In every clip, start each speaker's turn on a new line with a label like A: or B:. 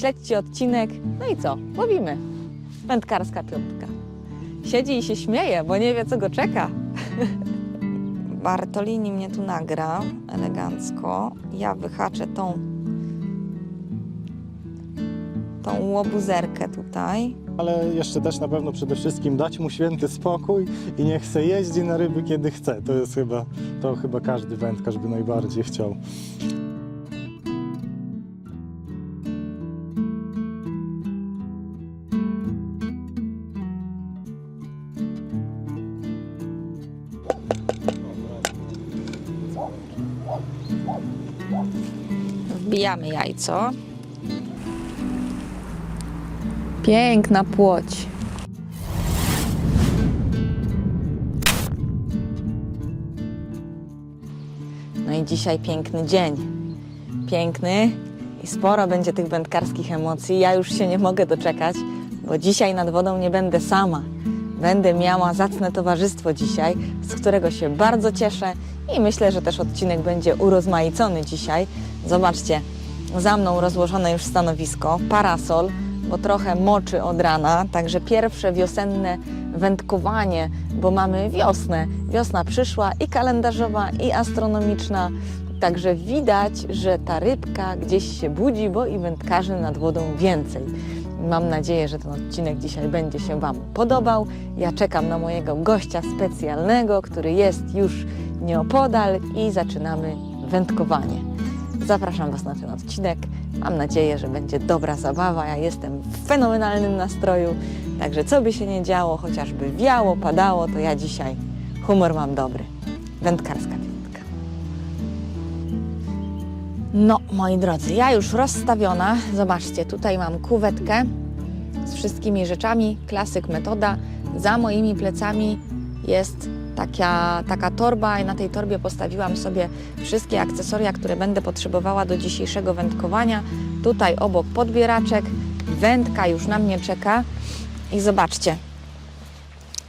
A: Śledźcie odcinek. No i co? Łowimy. Wędkarska piątka. Siedzi i się śmieje, bo nie wie, co go czeka. Bartolini mnie tu nagra elegancko. Ja wyhaczę tą, tą łobuzerkę tutaj.
B: Ale jeszcze też na pewno przede wszystkim dać mu święty spokój i niech se jeździ na ryby kiedy chce. To jest chyba, to chyba każdy wędkarz by najbardziej chciał.
A: Wbijamy jajco. Piękna płoć. No i dzisiaj piękny dzień. Piękny i sporo będzie tych wędkarskich emocji. Ja już się nie mogę doczekać, bo dzisiaj nad wodą nie będę sama. Będę miała zacne towarzystwo dzisiaj, z którego się bardzo cieszę i myślę, że też odcinek będzie urozmaicony dzisiaj. Zobaczcie, za mną rozłożone już stanowisko, parasol, bo trochę moczy od rana, także pierwsze wiosenne wędkowanie, bo mamy wiosnę. Wiosna przyszła i kalendarzowa, i astronomiczna. Także widać, że ta rybka gdzieś się budzi, bo i wędkarzy nad wodą więcej. Mam nadzieję, że ten odcinek dzisiaj będzie się Wam podobał. Ja czekam na mojego gościa specjalnego, który jest już nieopodal i zaczynamy wędkowanie. Zapraszam Was na ten odcinek. Mam nadzieję, że będzie dobra zabawa. Ja jestem w fenomenalnym nastroju, także co by się nie działo, chociażby wiało, padało, to ja dzisiaj humor mam dobry. Wędkarska piątka. No, moi drodzy, ja już rozstawiona. Zobaczcie, tutaj mam kuwetkę z wszystkimi rzeczami. Klasyk metoda. Za moimi plecami jest taka, taka torba i na tej torbie postawiłam sobie wszystkie akcesoria, które będę potrzebowała do dzisiejszego wędkowania. Tutaj obok podbieraczek, wędka już na mnie czeka i zobaczcie,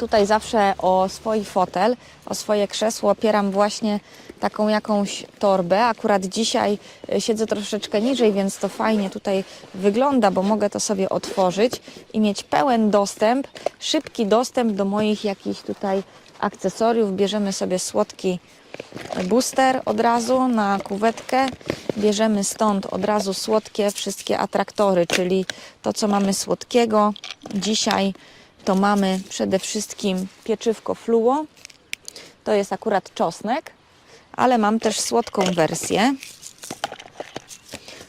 A: tutaj zawsze o swój fotel, o swoje krzesło opieram właśnie taką jakąś torbę. Akurat dzisiaj y, siedzę troszeczkę niżej, więc to fajnie tutaj wygląda, bo mogę to sobie otworzyć i mieć pełen dostęp, szybki dostęp do moich jakichś tutaj akcesoriów. Bierzemy sobie słodki booster od razu na kuwetkę. Bierzemy stąd od razu słodkie wszystkie atraktory, czyli to, co mamy słodkiego. Dzisiaj to mamy przede wszystkim pieczywko fluo. To jest akurat czosnek, ale mam też słodką wersję,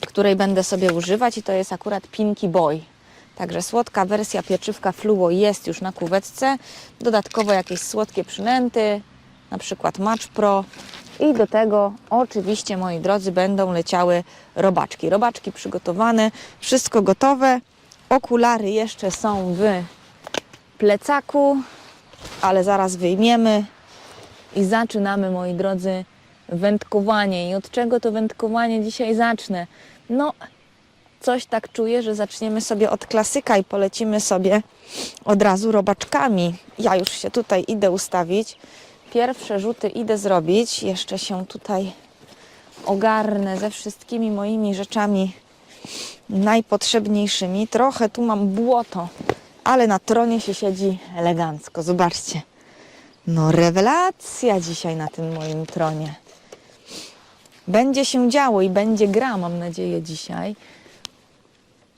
A: której będę sobie używać i to jest akurat Pinky Boy. Także słodka wersja pieczywka fluo jest już na kuwetce. Dodatkowo jakieś słodkie przynęty, na przykład Match Pro. I do tego oczywiście, moi drodzy, będą leciały robaczki. Robaczki przygotowane, wszystko gotowe. Okulary jeszcze są w plecaku, ale zaraz wyjmiemy i zaczynamy, moi drodzy, wędkowanie. I od czego to wędkowanie dzisiaj zacznę? No, coś tak czuję, że zaczniemy sobie od klasyka i polecimy sobie od razu robaczkami. Ja już się tutaj idę ustawić. Pierwsze rzuty idę zrobić. Jeszcze się tutaj ogarnę ze wszystkimi moimi rzeczami najpotrzebniejszymi. Trochę tu mam błoto, ale na tronie się siedzi elegancko. Zobaczcie. No rewelacja dzisiaj na tym moim tronie. Będzie się działo i będzie gra, mam nadzieję, dzisiaj.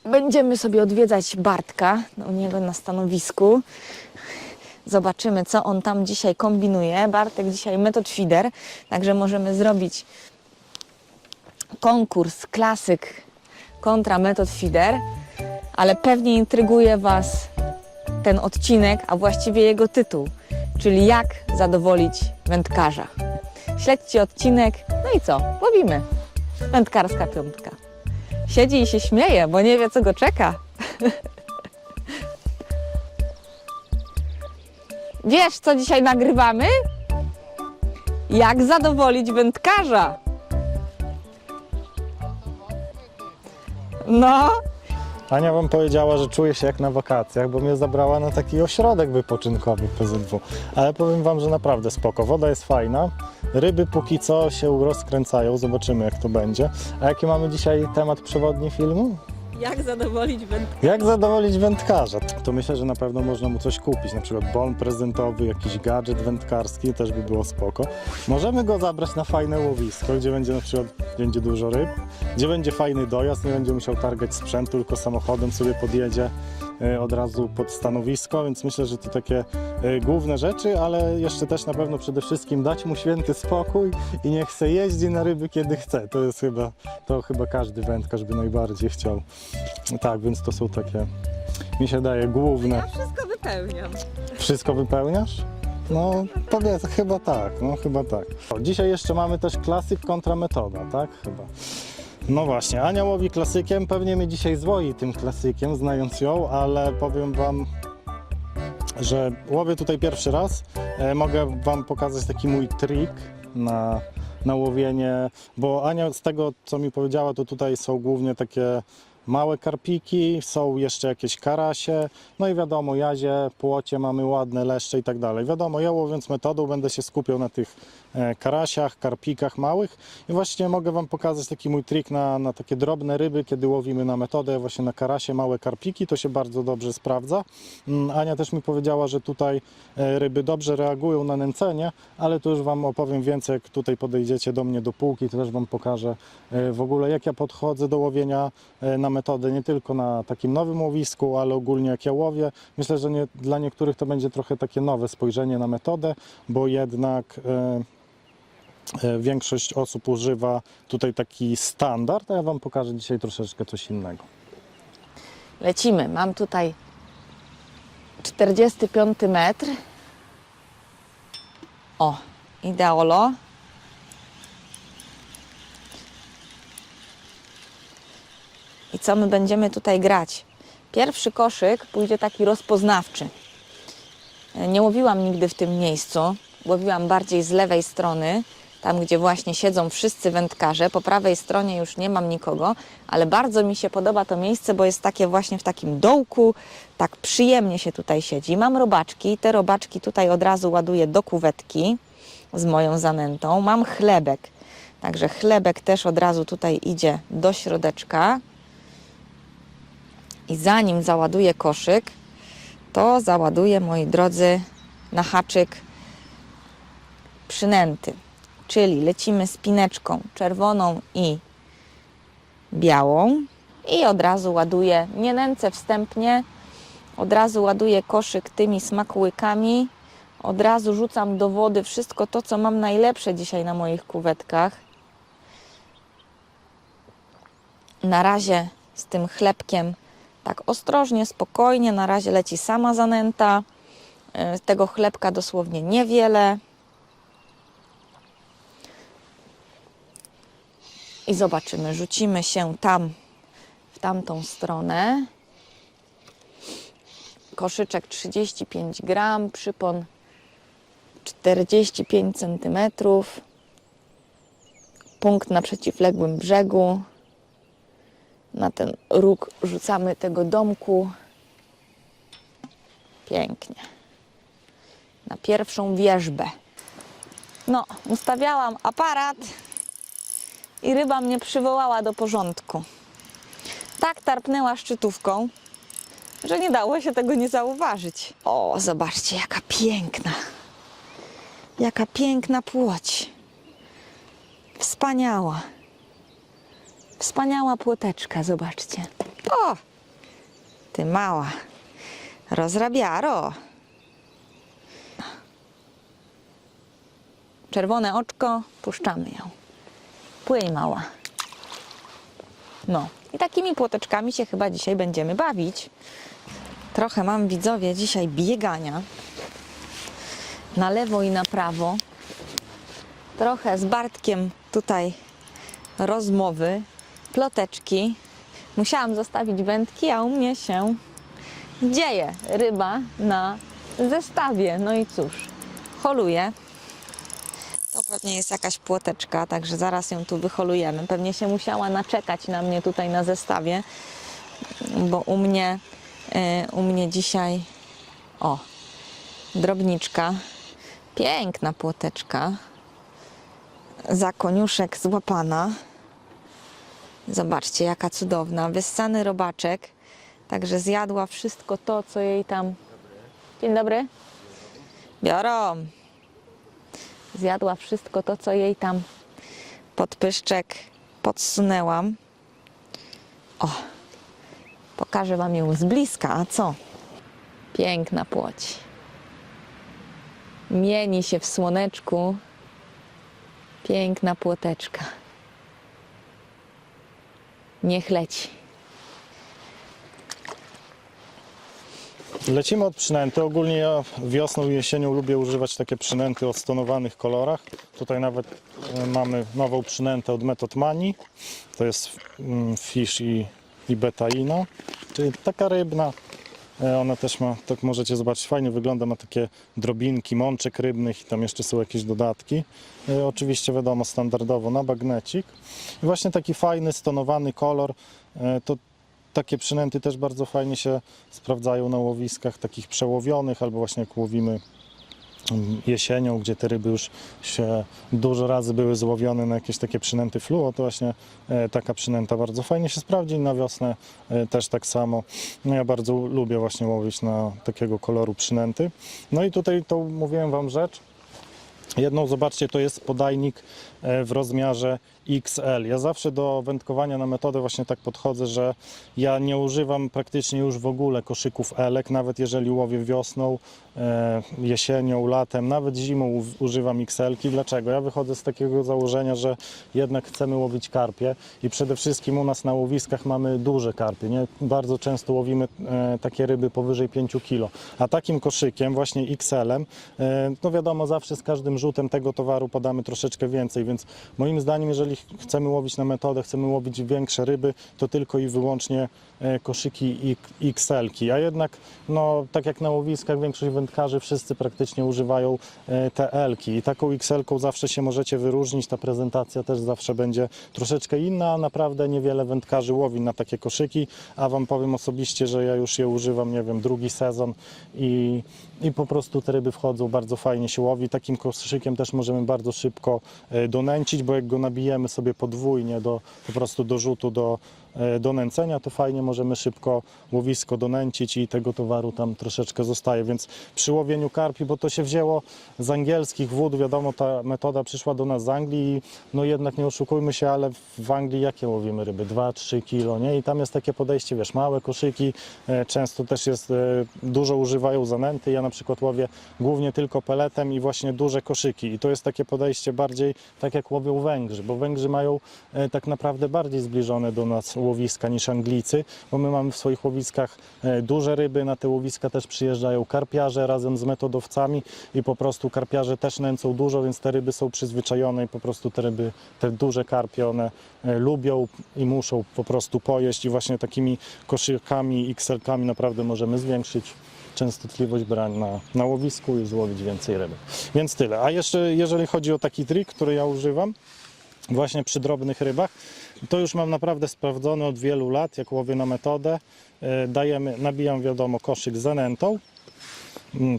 A: Będziemy sobie odwiedzać Bartka u niego na stanowisku. Zobaczymy, co on tam dzisiaj kombinuje. Bartek dzisiaj metod feeder, także możemy zrobić konkurs klasyk kontra metod feeder, ale pewnie intryguje Was ten odcinek, a właściwie jego tytuł, czyli jak zadowolić wędkarza. Śledźcie odcinek, no i co? Łowimy. Wędkarska piątka. Siedzi i się śmieje, bo nie wie, co go czeka. Wiesz, co dzisiaj nagrywamy? Jak zadowolić wędkarza? No,
B: Ania wam powiedziała, że czuje się jak na wakacjach, bo mnie zabrała na taki ośrodek wypoczynkowy PZW. Ale powiem wam, że naprawdę spoko. Woda jest fajna. Ryby póki co się rozkręcają. Zobaczymy jak to będzie. A jaki mamy dzisiaj temat przewodni filmu?
A: Jak zadowolić wędkę?
B: Jak zadowolić wędkarza? To myślę, że na pewno można mu coś kupić, na przykład bon prezentowy, jakiś gadżet wędkarski, też by było spoko. Możemy go zabrać na fajne łowisko, gdzie będzie na przykład będzie dużo ryb, gdzie będzie fajny dojazd, nie będzie musiał targać sprzętu, tylko samochodem sobie podjedzie od razu pod stanowisko, więc myślę, że to takie e, główne rzeczy, ale jeszcze też na pewno przede wszystkim dać mu święty spokój i niech se jeździ na ryby kiedy chce. To jest chyba, to chyba każdy wędkarz by najbardziej chciał. Tak, więc to są takie, mi się daje, główne.
A: wszystko wypełniam.
B: Wszystko wypełniasz? No, powiedz, chyba tak, no chyba tak. O, dzisiaj jeszcze mamy też klasyk kontra metoda, tak? Chyba. No właśnie, Ania łowi klasykiem, pewnie mnie dzisiaj zwoi tym klasykiem, znając ją, ale powiem wam, że łowię tutaj pierwszy raz. E, mogę wam pokazać taki mój trik na, na łowienie, bo Ania z tego, co mi powiedziała, to tutaj są głównie takie małe karpiki, są jeszcze jakieś karasie, no i wiadomo, jazie, płocie mamy ładne, leszcze i tak dalej. Wiadomo, ja łowiąc metodą będę się skupiał na tych e, karasiach, karpikach małych i właśnie mogę Wam pokazać taki mój trik na, na takie drobne ryby, kiedy łowimy na metodę, właśnie na karasie, małe karpiki, to się bardzo dobrze sprawdza. Mm, Ania też mi powiedziała, że tutaj e, ryby dobrze reagują na nęcenie, ale to już Wam opowiem więcej, jak tutaj podejdziecie do mnie do półki, to też Wam pokażę e, w ogóle jak ja podchodzę do łowienia na metodę, nie tylko na takim nowym łowisku, ale ogólnie jak ja łowię. Myślę, że nie, dla niektórych to będzie trochę takie nowe spojrzenie na metodę, bo jednak e, e, większość osób używa tutaj taki standard, a ja Wam pokażę dzisiaj troszeczkę coś innego.
A: Lecimy. Mam tutaj 45 metr. O, ideolo. I co my będziemy tutaj grać? Pierwszy koszyk pójdzie taki rozpoznawczy. Nie łowiłam nigdy w tym miejscu. Łowiłam bardziej z lewej strony, tam gdzie właśnie siedzą wszyscy wędkarze. Po prawej stronie już nie mam nikogo, ale bardzo mi się podoba to miejsce, bo jest takie właśnie w takim dołku, tak przyjemnie się tutaj siedzi. Mam robaczki, te robaczki tutaj od razu ładuję do kuwetki z moją zanętą. Mam chlebek, także chlebek też od razu tutaj idzie do środeczka. I zanim załaduję koszyk, to załaduję, moi drodzy, na haczyk przynęty. Czyli lecimy spineczką czerwoną i białą i od razu ładuję, nie nęcę wstępnie, od razu ładuję koszyk tymi smakołykami, od razu rzucam do wody wszystko to, co mam najlepsze dzisiaj na moich kuwetkach. Na razie z tym chlebkiem tak ostrożnie, spokojnie, na razie leci sama zanęta. E, Tego chlebka dosłownie niewiele. I zobaczymy, rzucimy się tam, w tamtą stronę. Koszyczek 35 gram, przypon 45 cm. Punkt na przeciwległym brzegu. Na ten róg rzucamy tego domku. Pięknie. Na pierwszą wierzbę. No, ustawiałam aparat i ryba mnie przywołała do porządku. Tak tarpnęła szczytówką, że nie dało się tego nie zauważyć. O, zobaczcie, jaka piękna. Jaka piękna płoć. Wspaniała. Wspaniała płoteczka, zobaczcie. O, ty mała. Rozrabiaro. Czerwone oczko, puszczamy ją. Płyj mała. No i takimi płoteczkami się chyba dzisiaj będziemy bawić. Trochę mam widzowie dzisiaj biegania na lewo i na prawo. Trochę z Bartkiem tutaj rozmowy, ploteczki. Musiałam zostawić wędki, a u mnie się dzieje ryba na zestawie. No i cóż, holuję. To pewnie jest jakaś płoteczka, także zaraz ją tu wyholujemy. Pewnie się musiała naczekać na mnie tutaj na zestawie, bo u mnie, e, u mnie dzisiaj, o, drobniczka, piękna płoteczka, za koniuszek złapana. Zobaczcie, jaka cudowna. Wyssany robaczek. Także zjadła wszystko to, co jej tam. Dzień dobry. Biorą. Zjadła wszystko to, co jej tam pod pyszczek podsunęłam. O, pokażę Wam ją z bliska, a co? Piękna płoć. Mieni się w słoneczku. Piękna płoteczka. Niech leci.
B: Lecimy od przynęty. Ogólnie ja wiosną i jesienią lubię używać takie przynęty o stonowanych kolorach. Tutaj nawet e, mamy nową przynętę od Method Mani. To jest mm, Fish i, i Betaino, czyli taka rybna. E, Ona też ma, tak możecie zobaczyć, fajnie wygląda, ma takie drobinki, mączek rybnych i tam jeszcze są jakieś dodatki. E, Oczywiście wiadomo, standardowo na bagnecik. I właśnie taki fajny, stonowany kolor, e, to takie przynęty też bardzo fajnie się sprawdzają na łowiskach takich przełowionych, albo właśnie jak łowimy jesienią, gdzie te ryby już się dużo razy były złowione na jakieś takie przynęty fluo, to właśnie e, taka przynęta bardzo fajnie się sprawdzi na wiosnę e, też tak samo. No ja bardzo lubię właśnie łowić na takiego koloru przynęty. No i tutaj tą mówiłem Wam rzecz, Jedną, zobaczcie, to jest podajnik e, w rozmiarze XL. Ja zawsze do wędkowania na metodę właśnie tak podchodzę, że ja nie używam praktycznie już w ogóle koszyków elek, nawet jeżeli łowię wiosną, e, jesienią, latem, nawet zimą używam XL-ki. Dlaczego? Ja wychodzę z takiego założenia, że jednak chcemy łowić karpie i przede wszystkim u nas na łowiskach mamy duże karpie. Nie? Bardzo często łowimy e, takie ryby powyżej 5 kg, a takim koszykiem, właśnie XL-em, e, no wiadomo, zawsze z każdym rzutem tego towaru podamy troszeczkę więcej, więc moim zdaniem, jeżeli chcemy łowić na metodę, chcemy łowić większe ryby, to tylko i wyłącznie e, koszyki i- XL-ki, a jednak, no tak jak na łowiskach, większość wędkarzy wszyscy praktycznie używają e, te L-ki i taką XL-ką zawsze się możecie wyróżnić, ta prezentacja też zawsze będzie troszeczkę inna, a naprawdę niewiele wędkarzy łowi na takie koszyki, a Wam powiem osobiście, że ja już je używam, nie wiem, drugi sezon i, i po prostu te ryby wchodzą, bardzo fajnie się łowi. Takim koszykiem też możemy bardzo szybko e, donęcić, bo jak go nabijemy sobie podwójnie do, po prostu do rzutu, do, do nęcenia, to fajnie możemy szybko łowisko donęcić i tego towaru tam troszeczkę zostaje, więc przy łowieniu karpi, bo to się wzięło z angielskich wód, wiadomo, ta metoda przyszła do nas z Anglii no jednak nie oszukujmy się, ale w Anglii jakie łowimy ryby? 2-3 kilo, nie? I tam jest takie podejście, wiesz, małe koszyki, e, często też jest, e, dużo używają zanęty, ja na przykład łowię głównie tylko peletem i właśnie duże koszyki i to jest takie podejście bardziej tak jak łowią Węgrzy, bo Węgrzy mają e, tak naprawdę bardziej zbliżone do nas łowiska niż Anglicy, bo my mamy w swoich łowiskach e, duże ryby, na te łowiska też przyjeżdżają karpiarze razem z metodowcami i po prostu karpiarze też nęcą dużo, więc te ryby są przyzwyczajone i po prostu te ryby, te duże karpie, one e, lubią i muszą po prostu pojeść i właśnie takimi koszykami, XL-kami naprawdę możemy zwiększyć częstotliwość brań na, na łowisku i złowić więcej ryby. Więc tyle. A jeszcze jeżeli chodzi o taki trik, który ja używam, właśnie przy drobnych rybach, to już mam naprawdę sprawdzone od wielu lat, jak łowię na metodę. E, Dajemy, nabijam wiadomo koszyk z zanętą,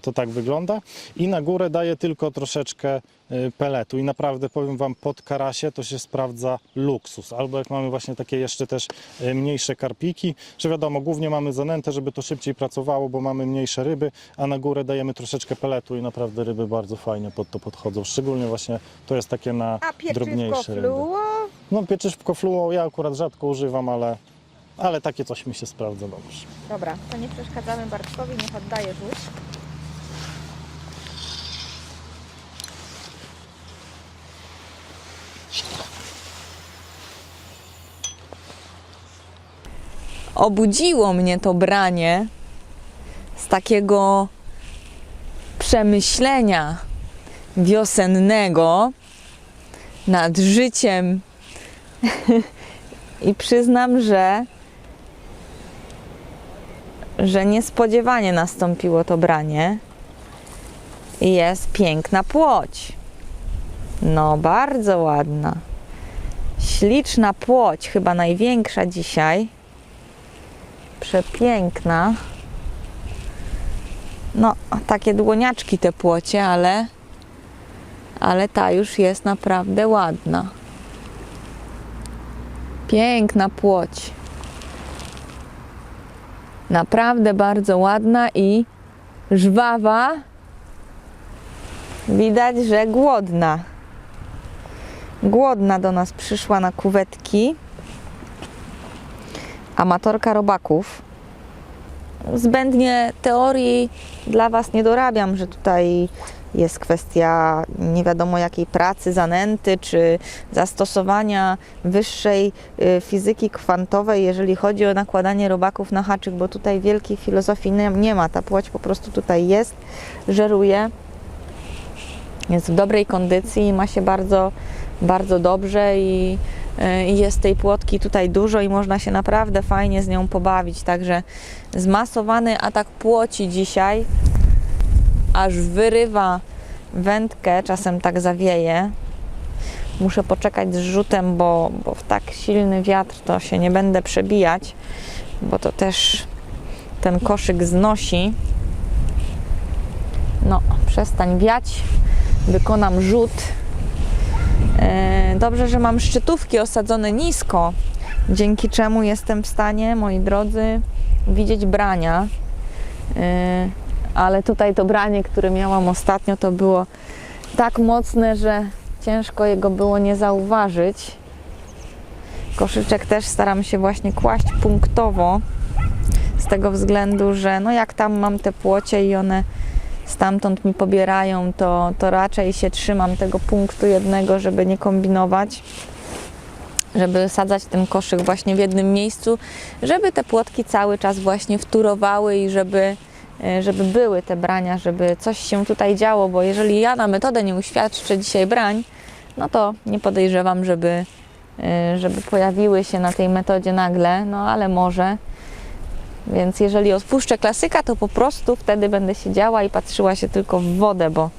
B: to tak wygląda. I na górę daję tylko troszeczkę y, peletu. I naprawdę powiem Wam, pod karasie to się sprawdza luksus. Albo jak mamy właśnie takie jeszcze też y, mniejsze karpiki, że wiadomo, głównie mamy zanętę, żeby to szybciej pracowało, bo mamy mniejsze ryby, a na górę dajemy troszeczkę peletu i naprawdę ryby bardzo fajnie pod to podchodzą. Szczególnie właśnie to jest takie na drobniejsze ryby. No pieczywko fluo ja akurat rzadko używam, ale, ale takie coś mi się sprawdza dobrze.
C: Dobra, to nie przeszkadzamy Bartkowi, niech oddaje rzuć.
A: Obudziło mnie to branie z takiego przemyślenia wiosennego nad życiem. I przyznam, że, że niespodziewanie nastąpiło to branie. I jest piękna płoć. No, bardzo ładna. Śliczna płoć, chyba największa dzisiaj przepiękna. No, takie dłoniaczki te płocie, ale, ale ta już jest naprawdę ładna. Piękna płoć. Naprawdę bardzo ładna i żwawa. Widać, że głodna. Głodna do nas przyszła na kuwetki. Amatorka robaków. Zbędnie teorii dla Was nie dorabiam, że tutaj jest kwestia nie wiadomo jakiej pracy, zanęty, czy zastosowania wyższej y, fizyki kwantowej, jeżeli chodzi o nakładanie robaków na haczyk, bo tutaj wielkiej filozofii nie, ma. Ta płoć po prostu tutaj jest, żeruje, jest w dobrej kondycji, ma się bardzo, bardzo dobrze i jest tej płotki tutaj dużo i można się naprawdę fajnie z nią pobawić. Także zmasowany atak płoci dzisiaj aż wyrywa wędkę, czasem tak zawieje. Muszę poczekać z rzutem, bo, bo w tak silny wiatr to się nie będę przebijać, bo to też ten koszyk znosi. No, przestań wiać, wykonam rzut. E, Dobrze, że mam szczytówki osadzone nisko, dzięki czemu jestem w stanie, moi drodzy, widzieć brania. E, ale tutaj to branie, które miałam ostatnio, to było tak mocne, że ciężko jego było nie zauważyć. Koszyczek też staram się właśnie kłaść punktowo, z tego względu, że no jak tam mam te płocie i one stamtąd mi pobierają, to, to raczej się trzymam tego punktu jednego, żeby nie kombinować żeby sadzać ten koszyk właśnie w jednym miejscu, żeby te płotki cały czas właśnie wturowały i żeby, e, żeby były te brania, żeby coś się tutaj działo, bo jeżeli ja na metodę nie uświadczę dzisiaj brań, no to nie podejrzewam, żeby, e, żeby pojawiły się na tej metodzie nagle, no ale może. Więc jeżeli odpuszczę klasyka, to po prostu wtedy będę siedziała i patrzyła się tylko w wodę, bo,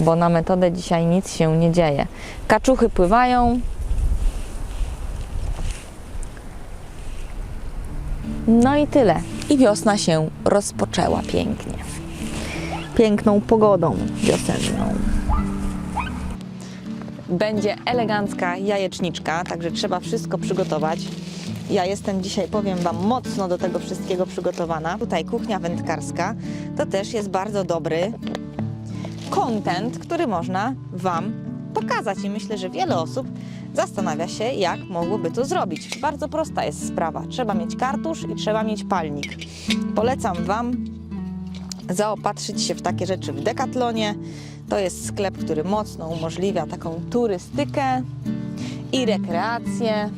A: bo na metodę dzisiaj nic się nie dzieje. Kaczuchy pływają, No i tyle. I wiosna się rozpoczęła pięknie. Piękną pogodą wiosenną. Będzie elegancka jajeczniczka, także trzeba wszystko przygotować. Ja jestem dzisiaj, powiem Wam, mocno do tego wszystkiego przygotowana. Tutaj kuchnia wędkarska to też jest bardzo dobry content, który można Wam pokazać. I myślę, że wiele osób zastanawia się, jak mogłoby to zrobić. Bardzo prosta jest sprawa. Trzeba mieć kartusz i trzeba mieć palnik. Polecam Wam zaopatrzyć się w takie rzeczy w Decathlonie. To jest sklep, który mocno umożliwia taką turystykę i rekreację.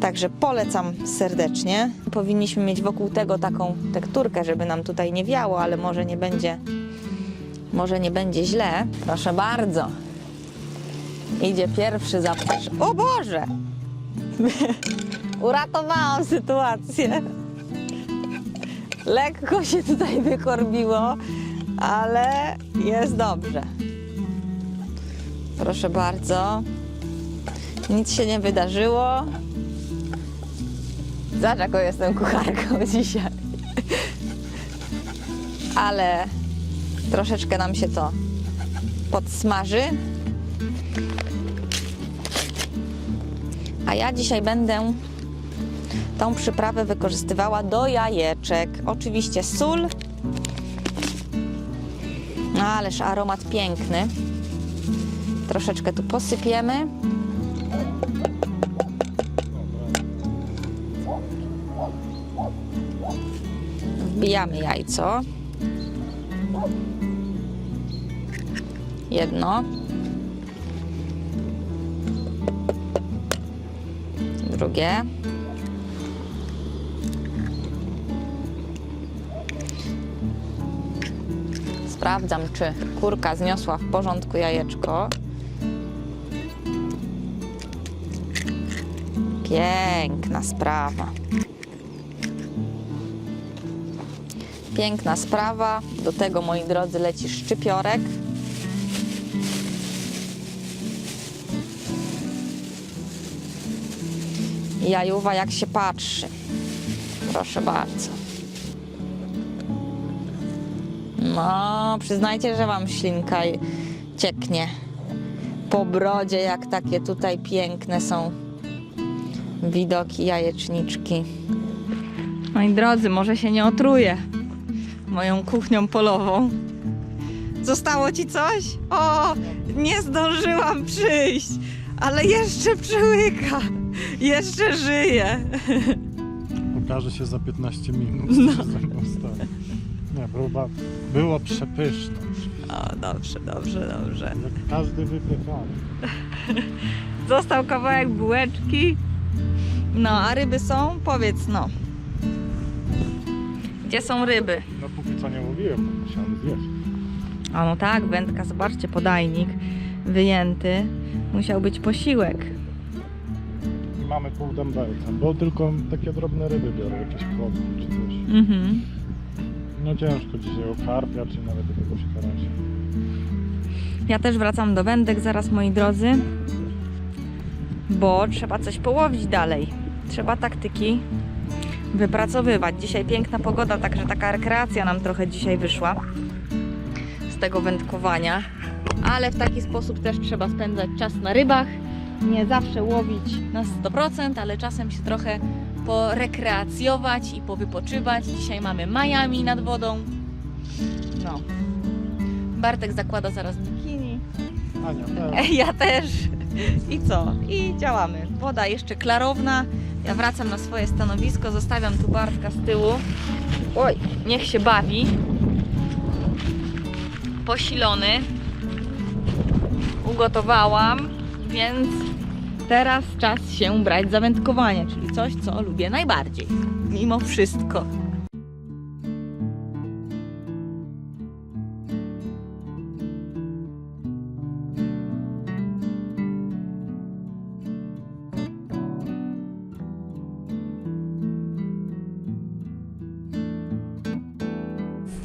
A: Także polecam serdecznie. Powinniśmy mieć wokół tego taką tekturkę, żeby nam tutaj nie wiało, ale może nie będzie, może nie będzie źle. Proszę bardzo. Idzie pierwszy zapatrz. O Boże! Uratowałam sytuację. Lekko się tutaj wykorbiło, ale jest dobrze. Proszę bardzo. Nic się nie wydarzyło. Zobacz, jaką jestem kucharką dzisiaj. Ale troszeczkę nam się to podsmaży. A ja dzisiaj będę tą przyprawę wykorzystywała do jajeczek. Oczywiście sól. No ależ aromat piękny. Troszeczkę tu posypiemy. Wbijamy jajco. Jedno. Drugie. Sprawdzam, czy kurka zniosła w porządku jajeczko. Piękna sprawa. Piękna sprawa. Do tego, moi drodzy, leci szczypiorek. Jajuwa jak się patrzy. Proszę bardzo. No, przyznajcie, że wam ślinka cieknie po brodzie, jak takie tutaj piękne są widoki jajeczniczki. Moi drodzy, może się nie otruję moją kuchnią polową. Zostało ci coś? O, nie zdążyłam przyjść, ale jeszcze przyłyka, jeszcze żyje.
B: Okaże się za 15 minut. No. Nie, próba było przepyszne.
A: O, dobrze, dobrze, dobrze.
B: Jak każdy wypiekany.
A: Został kawałek bułeczki. No, a ryby są? Powiedz no. Gdzie są ryby?
B: No póki co nie mówiłem, bo musiałem zjeść.
A: A no tak, wędka, zobaczcie, podajnik wyjęty. Musiał być posiłek.
B: I mamy pół dębelca, bo tylko takie drobne ryby biorę, jakieś płotki czy coś.
A: Mhm.
B: No ciężko dzisiaj o karpia, czy nawet jakiegoś karasia.
A: Ja też wracam do wędek zaraz, moi drodzy, bo trzeba coś połowić dalej. Trzeba taktyki wypracowywać. Dzisiaj piękna pogoda, także taka rekreacja nam trochę dzisiaj wyszła z tego wędkowania. Ale w taki sposób też trzeba spędzać czas na rybach. Nie zawsze łowić na 100%, ale czasem się trochę porekreacjować i powypoczywać. Dzisiaj mamy Miami nad wodą. No. Bartek zakłada zaraz bikini.
B: Ania.
A: Ja też. I co? I działamy. Woda jeszcze klarowna. Ja wracam na swoje stanowisko, zostawiam tu Bartka z tyłu. Oj, niech się bawi. Posilony. Ugotowałam, więc teraz czas się brać za wędkowanie, czyli coś, co lubię najbardziej. Mimo wszystko.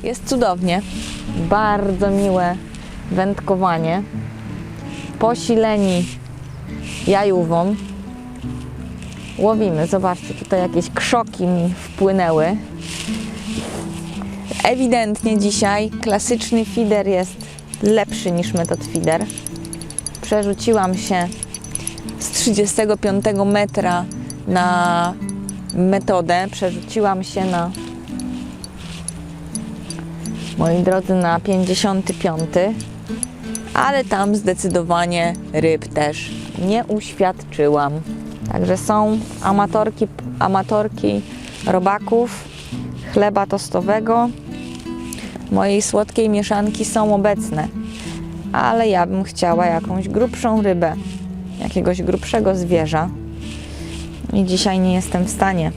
A: Jest cudownie. Bardzo miłe wędkowanie. Posileni jajówą. Łowimy. Zobaczcie, tutaj jakieś krzoki mi wpłynęły. Ewidentnie dzisiaj klasyczny feeder jest lepszy niż metod feeder. Przerzuciłam się z 35 metra na metodę. Przerzuciłam się na moi drodzy, na 55, ale tam zdecydowanie ryb też nie uświadczyłam. Także są amatorki, amatorki robaków, chleba tostowego, mojej słodkiej mieszanki są obecne, ale ja bym chciała jakąś grubszą rybę, jakiegoś grubszego zwierza. I dzisiaj nie jestem w stanie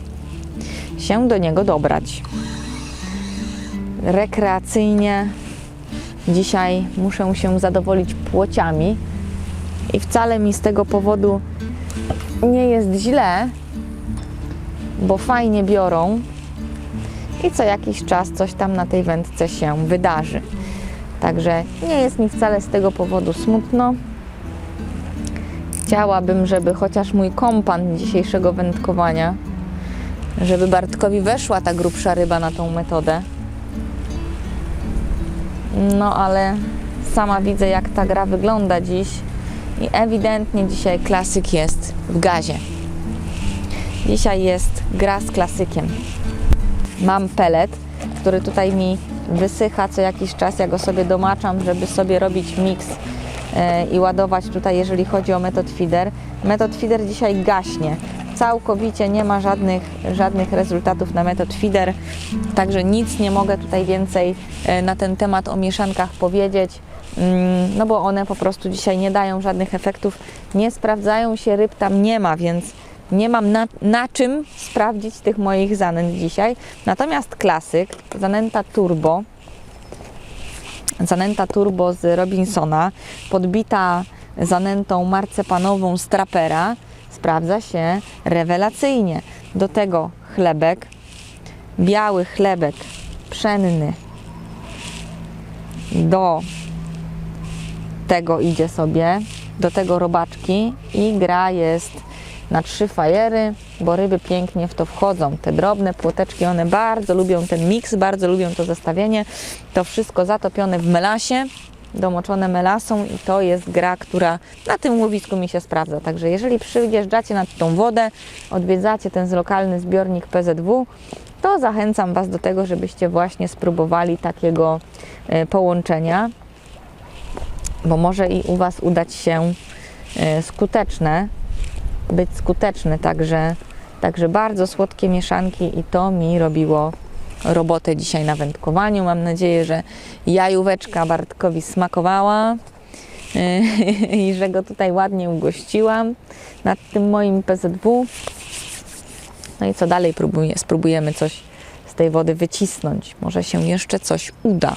A: się do niego dobrać rekreacyjnie. Dzisiaj muszę się zadowolić płociami i wcale mi z tego powodu nie jest źle, bo fajnie biorą i co jakiś czas coś tam na tej wędce się wydarzy. Także nie jest mi wcale z tego powodu smutno. Chciałabym, żeby chociaż mój kompan dzisiejszego wędkowania, żeby Bartkowi weszła ta grubsza ryba na tą metodę. No ale sama widzę, jak ta gra wygląda dziś i ewidentnie dzisiaj klasyk jest w gazie. Dzisiaj jest gra z klasykiem. Mam pelet, który tutaj mi wysycha co jakiś czas. Ja go sobie domaczam, żeby sobie robić miks e, i ładować tutaj, jeżeli chodzi o metod feeder. Metod feeder dzisiaj gaśnie. Całkowicie nie ma żadnych, żadnych rezultatów na metod feeder, także nic nie mogę tutaj więcej e, na ten temat o mieszankach powiedzieć, mm, no bo one po prostu dzisiaj nie dają żadnych efektów, nie sprawdzają się, ryb tam nie ma, więc nie mam na, na czym sprawdzić tych moich zanęt dzisiaj. Natomiast klasyk, zanęta turbo, zanęta turbo z Robinsona, podbita zanętą marcepanową z Trapera, sprawdza się rewelacyjnie. Do tego chlebek, biały chlebek pszenny. Do tego idzie sobie, do tego robaczki i gra jest na trzy fajery, bo ryby pięknie w to wchodzą. Te drobne płoteczki, one bardzo lubią ten miks, bardzo lubią to zestawienie. To wszystko zatopione w melasie domoczone melasą i to jest gra, która na tym łowisku mi się sprawdza. Także jeżeli przyjeżdżacie na tą wodę, odwiedzacie ten lokalny zbiornik PZW, to zachęcam Was do tego, żebyście właśnie spróbowali takiego e, połączenia, bo może i u Was udać się e, skuteczne, być skuteczne, także, także bardzo słodkie mieszanki i to mi robiło robotę dzisiaj na wędkowaniu. Mam nadzieję, że jajóweczka Bartkowi smakowała e, i że go tutaj ładnie ugościłam nad tym moim PZW. No i co dalej próbuję, spróbujemy coś z tej wody wycisnąć. Może się jeszcze coś uda.